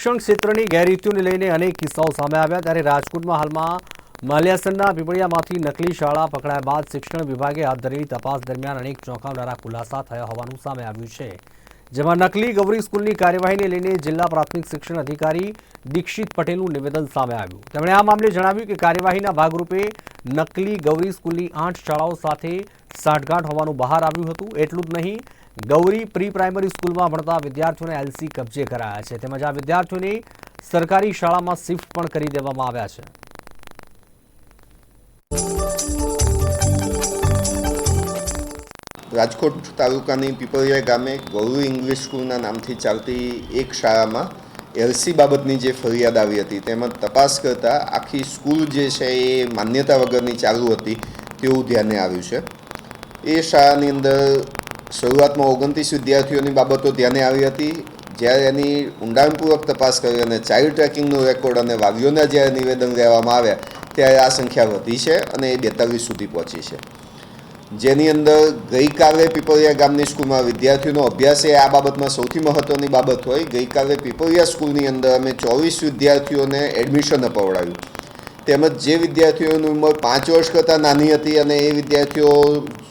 શિક્ષણ ક્ષેત્રની ગેરરીતિઓને લઈને અનેક કિસ્સાઓ સામે આવ્યા ત્યારે રાજકોટમાં હાલમાં માલ્યાસનના પીપળિયામાંથી નકલી શાળા પકડાયા બાદ શિક્ષણ વિભાગે હાથ ધરેલી તપાસ દરમિયાન અનેક ચોંકાવનારા ખુલાસા થયા હોવાનું સામે આવ્યું છે. જેમાં નકલી ગૌરી સ્કૂલની કાર્યવાહીને લઈને જિલ્લા પ્રાથમિક શિક્ષણ અધિકારી દીક્ષિત પટેલનું નિવેદન સામે આવ્યું. તેમણે આ મામલે જણાવ્યું કે કાર્યવાહીના ભાગરૂપે નકલી ગૌરી સ્કૂલની આઠ શાળાઓ સાથે સાંઠગાંઠ હોવાનું બહાર આવ્યું હતું. એટલું જ નહીં, ગૌરી પ્રી પ્રાઇમરી સ્કૂલમાં ભણતા વિદ્યાર્થીઓને એલસી કબજે કરાયા છે. તેમજ આ વિદ્યાર્થીઓને સરકારી શાળામાં શિફ્ટ પણ કરી દેવામાં આવ્યા છે. રાજકોટ તાલુકાની પીપળિયા ગામે ગૌરવ ઇંગ્લિશ સ્કૂલના નામથી ચાલતી એક શાળામાં એલસી બાબતની જે ફરિયાદ આવી હતી, તેમજ તપાસ કરતા આખી સ્કૂલ જે છે એ માન્યતા વગરની ચાલુ હતી, તેવું ધ્યાને આવ્યું છે. એ શાળાની અંદર શરૂઆતમાં ઓગણત્રીસ વિદ્યાર્થીઓની બાબતો ધ્યાને આવી હતી. જ્યારે એની ઊંડાણપૂર્વક તપાસ કરી અને ચાઇલ્ડ ટ્રેકિંગનો રેકોર્ડ અને વાવીઓના જ્યારે નિવેદન લેવામાં આવ્યા, ત્યારે આ સંખ્યા વધી છે અને એ બેતાલીસ સુધી પહોંચી છે. જેની અંદર ગઈકાલે પીપળિયા ગામની સ્કૂલમાં વિદ્યાર્થીઓનો અભ્યાસ એ આ બાબતમાં સૌથી મહત્ત્વની બાબત હોય. ગઈકાલે પીપળિયા સ્કૂલની અંદર અમે ચોવીસ વિદ્યાર્થીઓને એડમિશન અપાવડાવ્યું તેમજ જે વિદ્યાર્થીઓની ઉંમર પાંચ વર્ષ કરતાં નાની હતી અને એ વિદ્યાર્થીઓ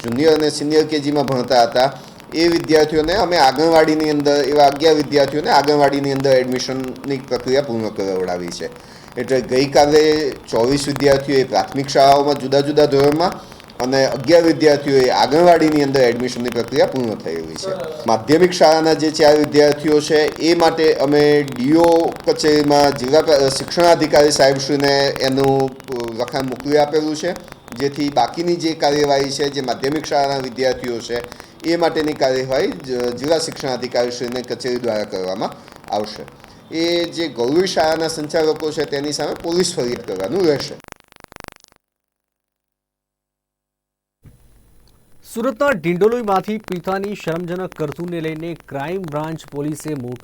જુનિયર અને સિનિયર કેજીમાં ભણતા હતા, એ વિદ્યાર્થીઓને અમે આંગણવાડીની અંદર, એવા અગિયાર વિદ્યાર્થીઓને આંગણવાડીની અંદર એડમિશનની પ્રક્રિયા પૂર્ણ કરાવડાવી છે. એટલે ગઈકાલે ચોવીસ વિદ્યાર્થીઓએ પ્રાથમિક શાળાઓમાં જુદા જુદા ધોરણમાં અને અગિયાર વિદ્યાર્થીઓએ આંગણવાડીની અંદર એડમિશનની પ્રક્રિયા પૂર્ણ થયેલી છે. માધ્યમિક શાળાના જે ચાર વિદ્યાર્થીઓ છે એ માટે અમે ડીઓ કચેરીમાં જિલ્લા શિક્ષણાધિકારી સાહેબશ્રીને એનું લખાણ મોકલી આપેલું છે. જેથી બાકીની જે કાર્યવાહી છે જે માધ્યમિક શાળાના વિદ્યાર્થીઓ છે એ માટેની કાર્યવાહી જિલ્લા શિક્ષણાધિકારીશ્રીને કચેરી દ્વારા કરવામાં આવશે. એ જે ગૌરવ શાળાના સંચાલકો છે તેની સામે પોલીસ ફરિયાદ કરવાનું રહેશે. સુરતના ડિંડોલીમાંથી પિતાની શરમજનક કરતૂને લઈને ક્રાઇમ બ્રાન્ચ પોલીસે મોટો